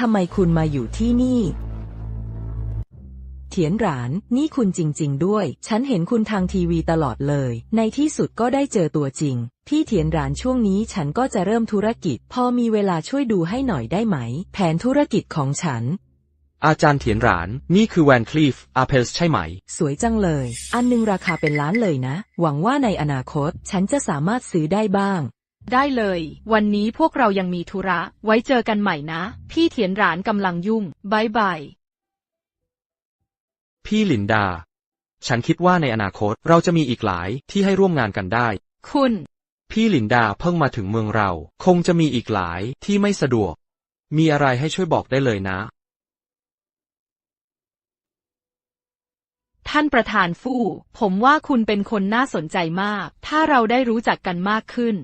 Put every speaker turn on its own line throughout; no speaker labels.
ทำไมคุณมาอยู่ที่นี่ เถียนหราน นี่คุณจริง ๆ ด้วย ฉันเห็นคุณทางทีวีตลอดเลย ในที่สุดก็ได้เจอตัวจริง พี่เถียนหรานช่วงนี้ฉันก็จะเริ่มธุรกิจ พอมีเวลาช่วยดูให้หน่อยได้ไหม แผนธุรกิจของฉัน
อาจารย์เถียนหราน นี่คือแวนคลีฟอาเพลใช่ไหม
สวยจังเลย อันหนึงราคาเป็นล้านเลยนะ หวังว่าในอนาคต ฉันจะสามารถซื้อได้บ้าง
ได้เลย วันนี้พวกเรายังมีธุระ ไว้เจอกันใหม่นะ พี่เถียนหรานกำลังยุ่งบายบาย
พี่ลินดา ฉันคิดว่าในอนาคตเราจะมีอีกหลายที่ให้ร่วมงานกันได้
คุณ
พี่ลินดาเพิ่งมาถึงเมืองเรา คงจะมีอีกหลายที่ไม่สะดวก มีอะไรให้ช่วยบอกได้เลยนะ
ท่านประธานฟู่ผมว่าคุณเป็นคนน่าสนใจมาก ถ้าเราได้รู้จักกันมากขึ้น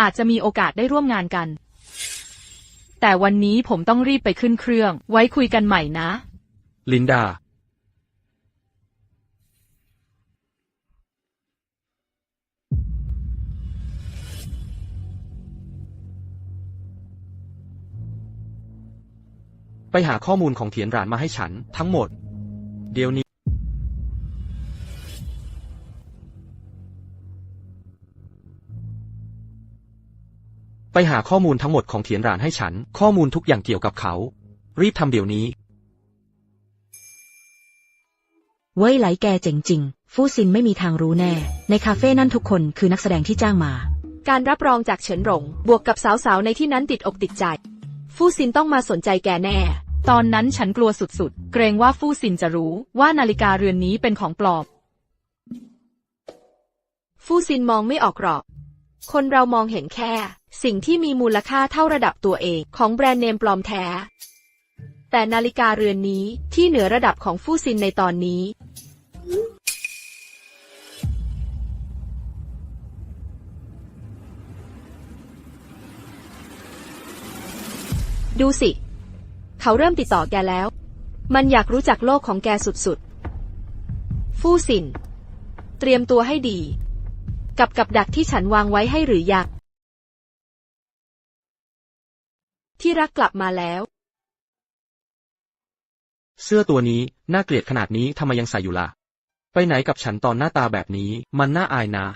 อาจจะมีโอกาสได้ร่วมงานกัน แต่วันนี้ผมต้องรีบไปขึ้นเครื่อง ไว้คุยกันใหม่นะ
ลินดา ไปหาข้อมูลของเถียนหรานมาให้ฉัน ทั้งหมด เดี๋ยวนี้ หาข้อมูลทั้งหมดของเถียนหรานให้ฉัน ข้อมูลทุกอย่างเกี่ยวกับเขา รีบทำเดี๋ยวนี้
เว้ยไหลแกเจ๋งจริง ฟู่ซินไม่มีทางรู้แน่ ในคาเฟ่นั่นทุกคนคือนักแสดงที่จ้างมา
การรับรองจากเฉินหลงบวกกับสาวๆในที่นั้นติดอกติดใจ ฟู่ซินต้องมาสนใจแกแน่
ตอนนั้นฉันกลัวสุดๆ เกรงว่าฟู่ซินจะรู้ว่านาฬิกาเรือนนี้เป็นของปลอม
ฟู่ซินมองไม่ออกหรอก คนเรามองเห็นแค่ สิ่งที่มีมูลค่าเท่าระดับตัวเองของแบรนด์เนมปลอมแท้ แต่นาฬิกาเรือนนี้ที่เหนือระดับของฟู่ซินในตอนนี้ ดูสิ เขาเริ่มติดต่อแกแล้ว มันอยากรู้จักโลกของแกสุดๆ ฟู่ซิน เตรียมตัวให้ดี กับกับดักที่ฉันวางไว้ให้หรือยัง ที่รักกลับมาแล้ว
เสื้อตัวนี้น่าเกลียดขนาดนี้ทำไมยังใส่อยู่ล่ะ ไปไหนกับฉันตอนหน้าตาแบบนี้มันน่าอายนะ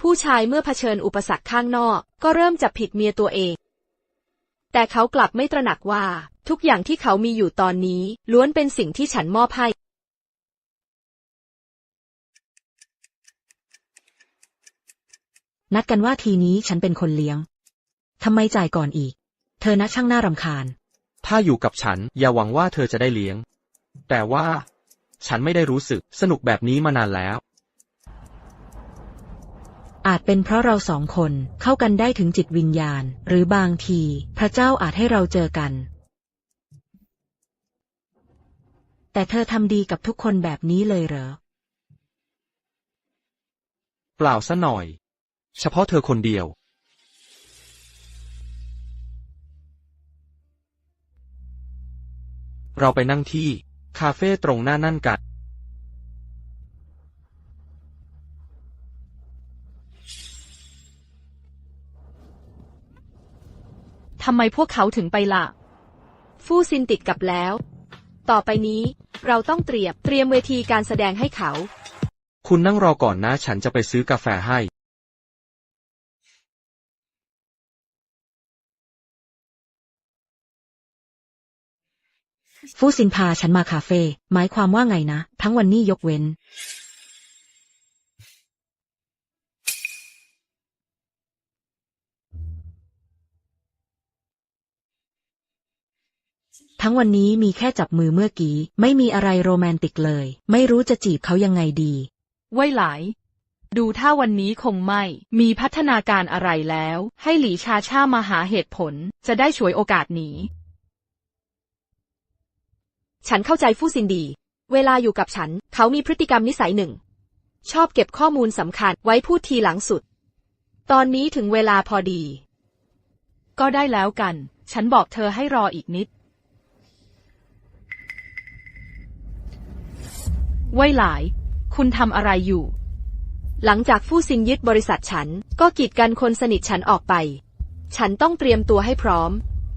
ผู้ชายเมื่อเผชิญอุปสรรคข้างนอก ก็เริ่มจับผิดเมียตัวเอง แต่เขากลับไม่ตระหนักว่า ทุกอย่างที่เขามีอยู่ตอนนี้ล้วนเป็นสิ่งที่ฉันมอบให้
นัดกันว่าทีนี้ฉันเป็นคนเลี้ยง ทำไมจ่ายก่อนอีก เธอนะช่างน่ารำคาญ
ถ้าอยู่กับฉันอย่าหวังว่าเธอจะได้เลี้ยง แต่ว่า ฉันไม่ได้รู้สึกสนุกแบบนี้มานานแล้ว
อาจเป็นเพราะเราสองคนเข้ากันได้ถึงจิตวิญญาณ หรือบางที พระเจ้าอาจให้เราเจอกัน แต่เธอทำดีกับทุกคนแบบนี้เลยเหรอ
เปล่าซะหน่อย เฉพาะเธอคนเดียว เราไปนั่งที่ คาเฟ่ตรงหน้านั่นกัน
ทำไมพวกเขาถึงไปล่ะ
ฟู่ซินติดกับแล้ว ต่อไปนี้เราต้องเตรียมเตรียมเวทีการแสดงให้เขา
คุณนั่งรอก่อนนะ ฉันจะไปซื้อกาแฟให้
ฟูซินพาฉันมาคาเฟ่หมายความว่าไงนะ ทั้งวันนี้ยกเว้น ทั้งวันนี้มีแค่จับมือเมื่อกี้ ไม่มีอะไรโรแมนติกเลย ไม่รู้จะจีบเขายังไงดี
ไว้หลาย ดูถ้าวันนี้คงไม่ มีพัฒนาการอะไรแล้ว ให้หลีชาช่ามาหาเหตุผล จะได้ฉวยโอกาสหนี
ฉันเข้าใจฟู่ซินดี เวลาอยู่กับฉัน เขามีพฤติกรรมนิสัยหนึ่ง ชอบเก็บข้อมูลสำคัญไว้พูดทีหลังสุด ตอนนี้ถึงเวลาพอดี
ก็ได้แล้วกัน ฉันบอกเธอให้รออีกนิดไว้หลาย คุณทำอะไรอยู่
หลังจากฟู่ซินยึดบริษัทฉัน ก็กีดกันคนสนิทฉันออกไป ฉันต้องเตรียมตัวให้พร้อม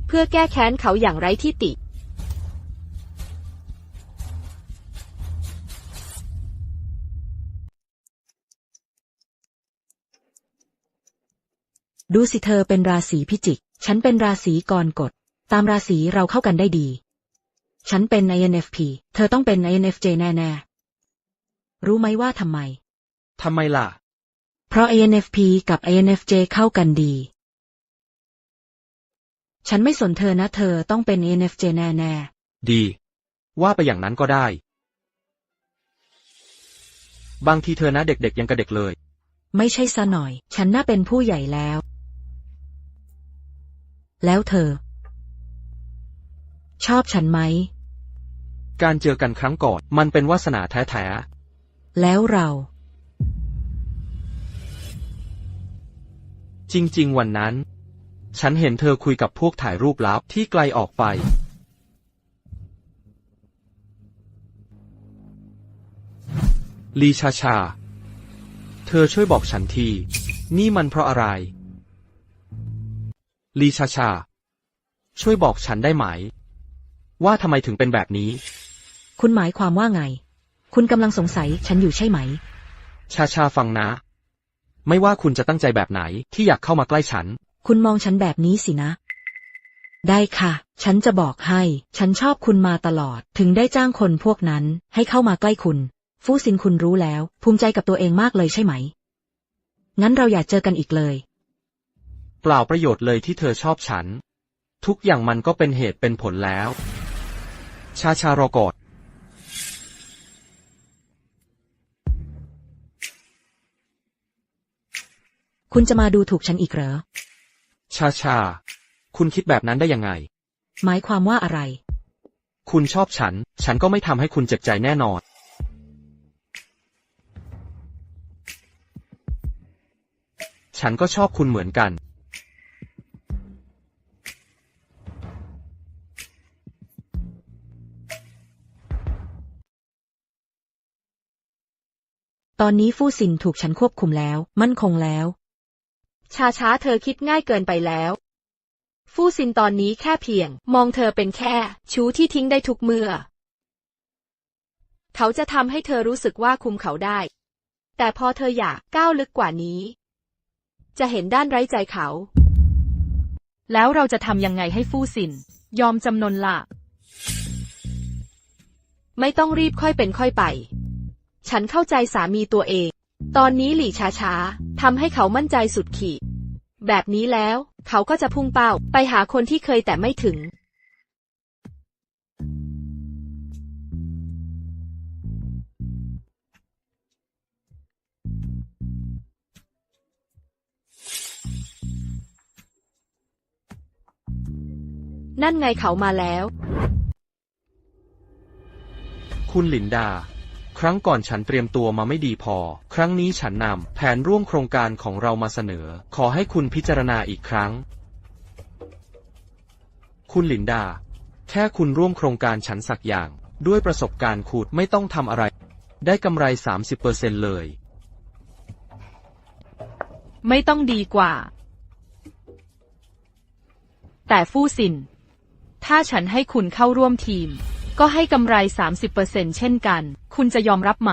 เพื่อแก้แค้นเขาอย่างไร้ที่ติ
ดูสิเธอเป็นราศีพิจิก ฉันเป็นราศีกรกฎ ตามราศีเราเข้ากันได้ดี ฉันเป็น INFP เธอต้องเป็น INFJ แน่ๆ รู้ไหมว่าทำไม
ทำไมล่ะ
เพราะ INFP กับ INFJ เข้ากันดี ฉันไม่สนเธอนะเธอต้องเป็น INFJ แน่
ดี ว่าไปอย่างนั้นก็ได้ บางทีเธอนะเด็กๆยังกระเด็กเลย
ๆไม่ใช่ซะหน่อย ฉันน่าเป็นผู้ใหญ่แล้ว แล้วเธอ ชอบฉันไหม
การเจอกันครั้งก่อน มันเป็นวาสนาแท้
แล้วเรา
ๆ จริง ๆ วันนั้น ฉันเห็นเธอคุยกับพวกถ่ายรูปลับที่ไกลออกไป ลีชาชา เธอช่วยบอกฉันที นี่มันเพราะอะไร ลีชาชา ช่วยบอกฉันได้ไหม ว่าทำไมถึงเป็นแบบนี้
คุณหมายความว่าไง คุณกำลังสงสัยฉันอยู่ใช่ไหม
ชาชาฟังนะ ไม่ว่าคุณจะตั้งใจแบบไหนที่อยากเข้ามาใกล้ฉัน
คุณมองฉันแบบนี้สินะ ได้ค่ะ ฉันจะบอกให้ ฉันชอบคุณมาตลอด ถึงได้จ้างคนพวกนั้น ให้เข้ามาใกล้คุณ ฟู่ซินคุณรู้แล้ว ภูมิใจกับตัวเองมากเลยใช่ไหม งั้นเราอย่าเจอกันอีกเลย
เปล่าประโยชน์เลยที่เธอชอบฉัน ทุกอย่างมันก็เป็นเหตุเป็นผลแล้ว ชาชารอกอด
คุณจะมาดูถูกฉันอีกเหรอ
ชาชา คุณคิดแบบนั้นได้ยังไง
หมายความว่าอะไร
คุณชอบฉัน ฉันก็ไม่ทำให้คุณเจ็บใจแน่นอน ฉันก็ชอบคุณเหมือนกัน
ตอนนี้ฟู่ซินถูกฉันควบคุมแล้ว มั่นคงแล้ว
ชาช้าเธอคิดง่ายเกินไปแล้ว ฟู่ซินตอนนี้แค่เพียง มองเธอเป็นแค่ ชู้ที่ทิ้งได้ทุกเมื่อ เขาจะทำให้เธอรู้สึกว่าคุมเขาได้ แต่พอเธออยากก้าวลึกกว่านี้ จะเห็นด้านไร้ใจเขา
แล้วเราจะทำยังไงให้ฟู่สิน ยอมจำนนล่ะ
ไม่ต้องรีบค่อยเป็นค่อยไป ฉันเข้าใจสามีตัวเอง ตอนนี้หลี่ช้าช้าๆทำให้เขามั่นใจสุดขีด แบบนี้แล้ว เขาก็จะพุ่งเป้าไปหาคนที่เคยแต่ไม่ถึง นั่นไงเขามาแล้ว
คุณหลินดา รั้งก่อนฉันเตรียมตัวมาไม่ดีพอ ครั้งนี้ฉันนำแผนร่วมโครงการของเรามาเสนอ ขอให้คุณพิจารณาอีกครั้ง คุณหลินดา แค่คุณร่วมโครงการฉันสักอย่าง ด้วยประสบการณ์คุณไม่ต้องทำอะไร ได้กำไร 30%เลย
ไม่ต้องดีกว่า แต่ฟู่สิน ถ้าฉันให้คุณเข้าร่วมทีม ก็ให้กำไร 30%เช่นกัน คุณจะยอมรับไหม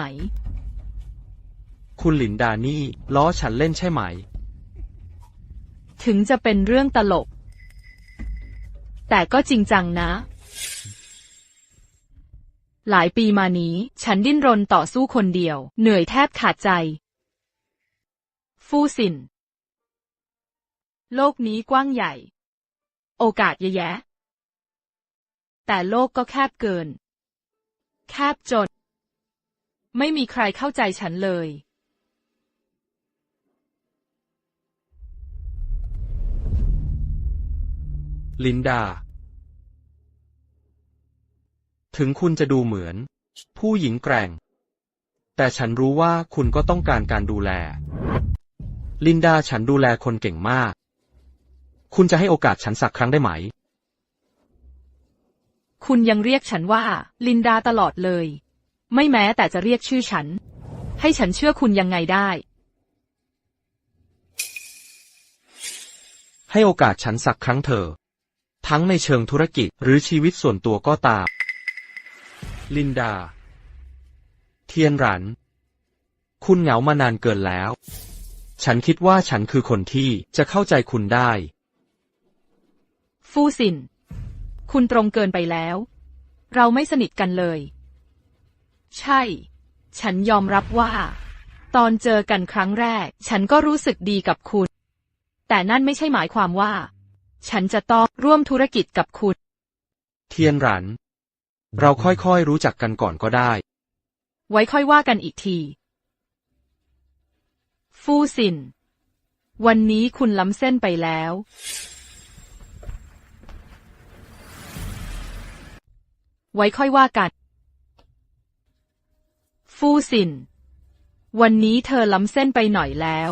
คุณหลินดานี่ล้อฉันเล่นใช่ไหม
ถึงจะเป็นเรื่องตลก แต่ก็จริงจังนะ หลายปีมานี้ ฉันดิ้นรนต่อสู้คนเดียว เหนื่อยแทบขาดใจ ฟู่สิน โลกนี้กว้างใหญ่ โอกาสเยอะแยะ แต่โลกก็แคบเกิน แคบจน ไม่มีใครเข้าใจฉันเลย
ลินดา ถึงคุณจะดูเหมือน ผู้หญิงแกร่ง แต่ฉันรู้ว่าคุณก็ต้องการการดูแล ลินดาฉันดูแลคนเก่งมาก คุณจะให้โอกาสฉันสักครั้งได้ไหม
คุณยังเรียกฉันว่า ลินดาตลอดเลย ไม่แม้แต่จะเรียกชื่อฉัน ให้ฉันเชื่อคุณยังไงได้
ให้โอกาสฉันสักครั้งเถอะทั้งในเชิงธุรกิจหรือชีวิตส่วนตัวก็ตาม ลินดา เทียนหรัน คุณเหงามานานเกินแล้ว ฉันคิดว่าฉันคือคนที่จะเข้าใจคุณได้
ฟู่ซิน คุณตรงเกินไปแล้ว เราไม่สนิทกันเลย ใช่ ฉันยอมรับว่า ตอนเจอกันครั้งแรก ฉันก็รู้สึกดีกับคุณ แต่นั่นไม่ใช่หมายความว่า ฉันจะต้องร่วมธุรกิจกับคุณ
เทียนหรัน เราค่อยๆรู้จักกันก่อนก็ได้
ไว้ค่อยว่ากันอีกที ฟู่ซิน วันนี้คุณล้ำเส้นไปแล้ว ไว้ค่อยว่ากัน ฟู่ซิน วันนี้เธอล้ำเส้นไปหน่อยแล้ว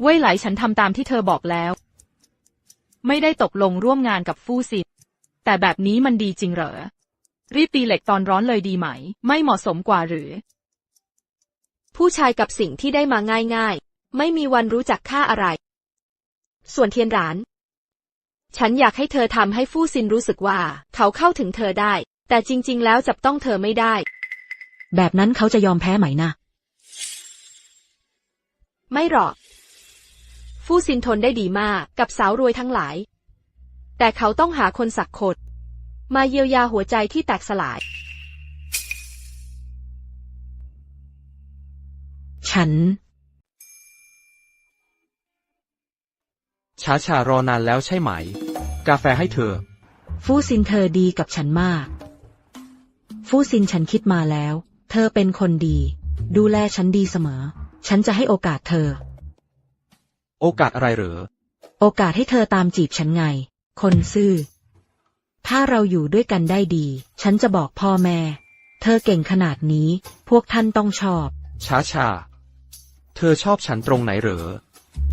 เว่ยไหลฉันทำตามที่เธอบอกแล้ว ไม่ได้ตกลงร่วมงานกับฟู่ซิน แต่แบบนี้มันดีจริงเหรอ รีบตีเหล็กตอนร้อนเลยดีไหม ไม่เหมาะสมกว่าหรือ
ผู้ชายกับสิ่งที่ได้มาง่ายๆ ไม่มีวันรู้จักค่าอะไร ส่วนเทียนหราน ฉันอยากให้เธอทำให้ฟู่ซินรู้สึกว่า เขาเข้าถึงเธอได้ แต่จริง ๆ แล้วจับต้องเธอไม่ได้
แบบนั้นเขาจะยอมแพ้ไหมนะ
ไม่หรอก ฟู่ซินทนได้ดีมากกับสาวรวยทั้งหลาย แต่เขาต้องหาคนสักคนมาเยียวยาหัวใจที่แตกสลาย
ฉัน
ช้าชารอนานแล้วใช่ไหม กาแฟให้เธอ
ฟู่ซินเธอดีกับฉันมาก ฟู่ซินฉันคิดมาแล้ว เธอเป็นคนดี ดูแลฉันดีเสมอ ฉันจะให้โอกาสเธอ
โอกาสอะไรเหรอ
โอกาสให้เธอตามจีบฉันไง คนซื่อ ถ้าเราอยู่ด้วยกันได้ดี ฉันจะบอกพ่อแม่ เธอเก่งขนาดนี้ พวกท่านต้องชอบ
ช้าชา เธอชอบฉันตรงไหนเหรอ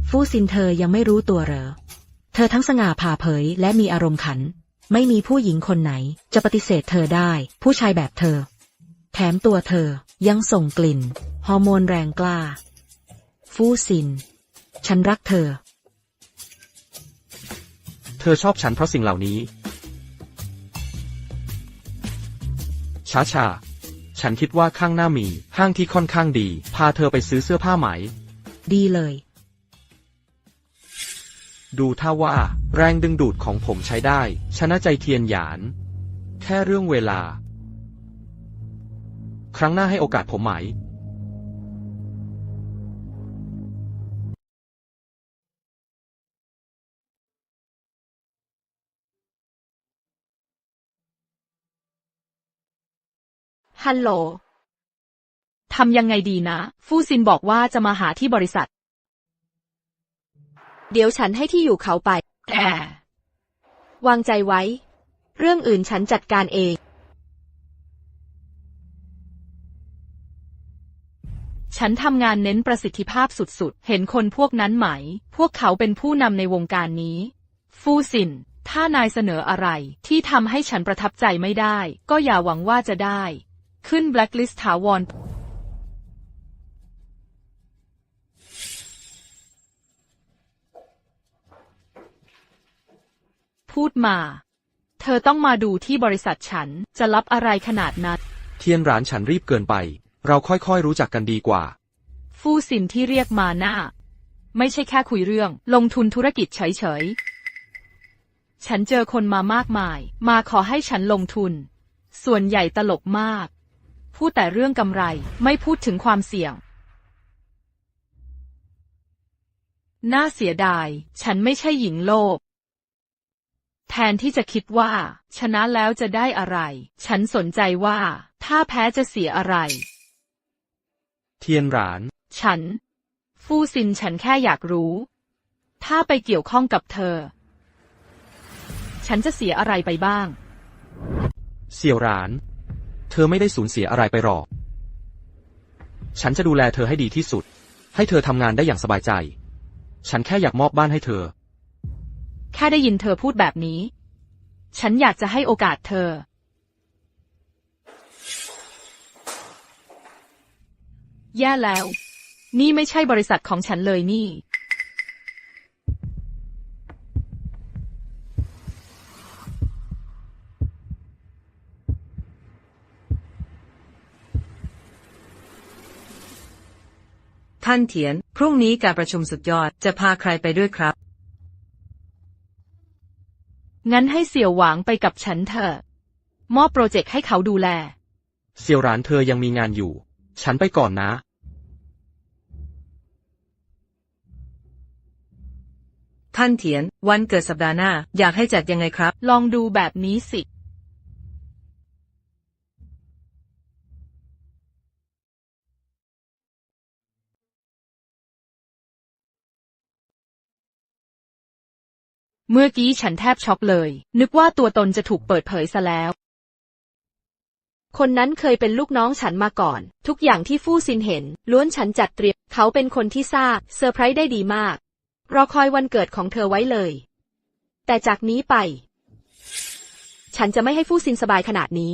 ฟู่ซินเธอยังไม่รู้ตัวเหรอ เธอทั้งสง่าผ่าเผยและมีอารมณ์ขัน ไม่มีผู้หญิงคนไหน จะปฏิเสธเธอได้ ผู้ชายแบบเธอ แถมตัวเธอยังส่งกลิ่น ฮอร์โมนแรงกล้า ฟู่ซิน ฉันรักเธอ
เธอชอบฉันเพราะสิ่งเหล่านี้ ช้าชาฉันคิดว่าข้างหน้ามีห้างที่ค่อนข้างดี พาเธอไปซื้อเสื้อผ้าไหม
ดีเลย
ดูท่าว่า แรงดึงดูดของผมใช้ได้ ชนะใจเทียนหยาน แค่เรื่องเวลา ครั้งหน้าให้โอกาสผมไหม
ฮัลโหล ทำยังไงดีนะ ฟู่ซินบอกว่าจะมาหาที่บริษัท
เดี๋ยวฉันให้ที่อยู่เขาไป
แต่
วางใจไว้ เรื่องอื่นฉันจัดการเอง
ฉันทำงานเน้นประสิทธิภาพสุดๆ เห็นคนพวกนั้นไหม พวกเขาเป็นผู้นำในวงการนี้ ฟู่ซิน ถ้านายเสนออะไรที่ทำให้ฉันประทับใจไม่ได้ ก็อย่าหวังว่าจะได้ ขึ้นแบล็คลิสต์ถาวร พูดมา เธอต้องมาดูที่บริษัทฉันจะรับอะไรขนาดนั้น
เทียนร้านฉันรีบเกินไป เราค่อยๆรู้จักกันดีกว่า
ฟู่ซินที่เรียกมาน่ะไม่ใช่แค่คุยเรื่องลงทุนธุรกิจเฉยๆ ฉันเจอคนมามากมาย มาขอให้ฉันลงทุน ส่วนใหญ่ตลกมาก พูดแต่เรื่องกำไรไม่พูดถึงความเสี่ยง น่าเสียดาย ฉันไม่ใช่หญิงโลภ แทนที่จะคิดว่า ชนะแล้วจะได้อะไร ฉันสนใจว่า ถ้าแพ้จะเสียอะไร
เทียนร้าน
ฉัน ฟู่ซินฉันแค่อยากรู้ ถ้าไปเกี่ยวข้องกับเธอ ฉันจะเสียอะไรไปบ้าง
เสี่ยวร้าน เธอไม่ได้สูญเสียอะไรไปหรอก ฉันจะดูแลเธอให้ดีที่สุด ให้เธอทำงานได้อย่างสบายใจ ฉันแค่อยากมอบบ้านให้เธอ
แค่ได้ยินเธอพูดแบบนี้ ฉันอยากจะให้โอกาสเธอ แย่แล้ว นี่ไม่ใช่บริษัทของฉันเลยนี่
ท่านเถียน พรุ่งนี้การประชุมสุดยอดจะพาใครไปด้วยครับ
งั้นให้เสี่ยวหวางไปกับฉันเถอะมอบโปรเจกต์ให้เขาดูแล
เซียวหรานเธอยังมีงานอยู่ ฉันไปก่อนนะ
ท่านเถียน วันเกิดสัปดาห์หน้า อยากให้จัดยังไงครับ
ลองดูแบบนี้สิ เมื่อกี้ฉันแทบช็อกเลย นึกว่าตัวตนจะถูกเปิดเผยซะแล้ว
คนนั้นเคยเป็นลูกน้องฉันมาก่อน ทุกอย่างที่ฟู่ซินเห็น ล้วนฉันจัดเตรียม เขาเป็นคนที่ซ่าเซอร์ไพรส์ได้ดีมาก รอคอยวันเกิดของเธอไว้เลย แต่จากนี้ไป ฉันจะไม่ให้ฟู่ซินสบายขนาดนี้